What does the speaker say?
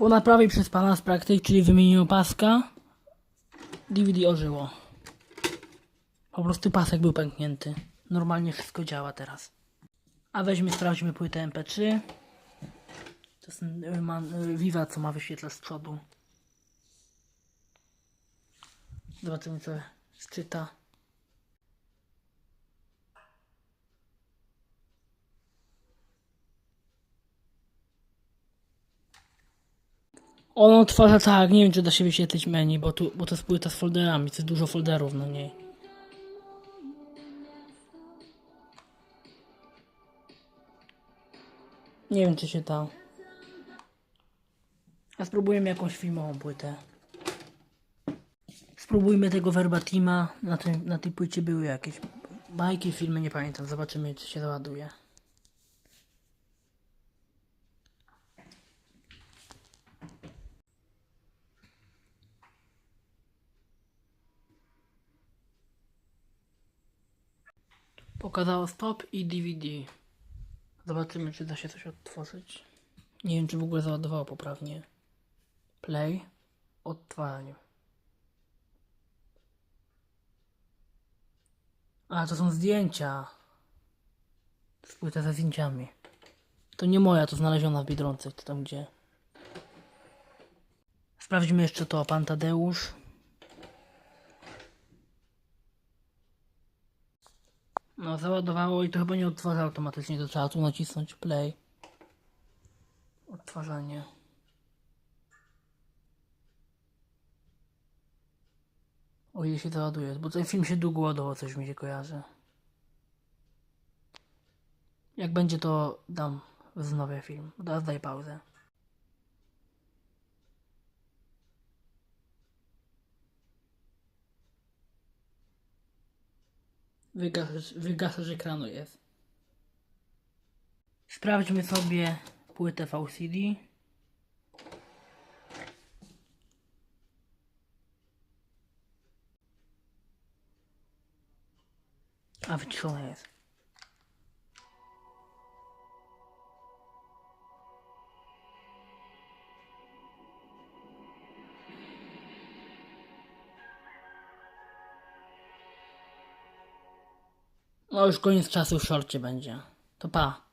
Po naprawie przez pana z praktyk, czyli wymienieniu paska, DVD ożyło. Po prostu pasek był pęknięty. Normalnie wszystko działa teraz. A weźmy, sprawdźmy płytę MP3. To jest y, y, Viva, co ma wyświetlacz z przodu. Zobaczymy, co czyta. On odtwarza tak, nie wiem czy da się wyświetlić menu, bo, tu, bo to jest płyta z folderami, to jest dużo folderów na niej. Nie wiem czy się da. A spróbujemy jakąś filmową płytę. Spróbujmy tego verbatima. Na, tym, na tej płycie były jakieś bajki, filmy, nie pamiętam. Zobaczymy czy się załaduje. Pokazało stop i DVD. Zobaczymy, czy da się coś odtworzyć. Nie wiem, czy w ogóle załadowało poprawnie. Play. Odtwarzanie. A, to są zdjęcia. To jest płyta ze zdjęciami. To nie moja, to znaleziona w Biedronce, czy tam gdzie. Sprawdźmy jeszcze to, pan Tadeusz. No, załadowało i to chyba nie odtwarza automatycznie, to trzeba tu nacisnąć play. Odtwarzanie. O ile się załaduje, bo ten film się długo ładował, coś mi się kojarzy. Jak będzie to dam wznowię film. Teraz daj pauzę. Wygasacz, wygasacz ekranu jest. Sprawdźmy sobie płytę VCD. A wyciszona jest. No już koniec czasu w szorcie będzie. To pa.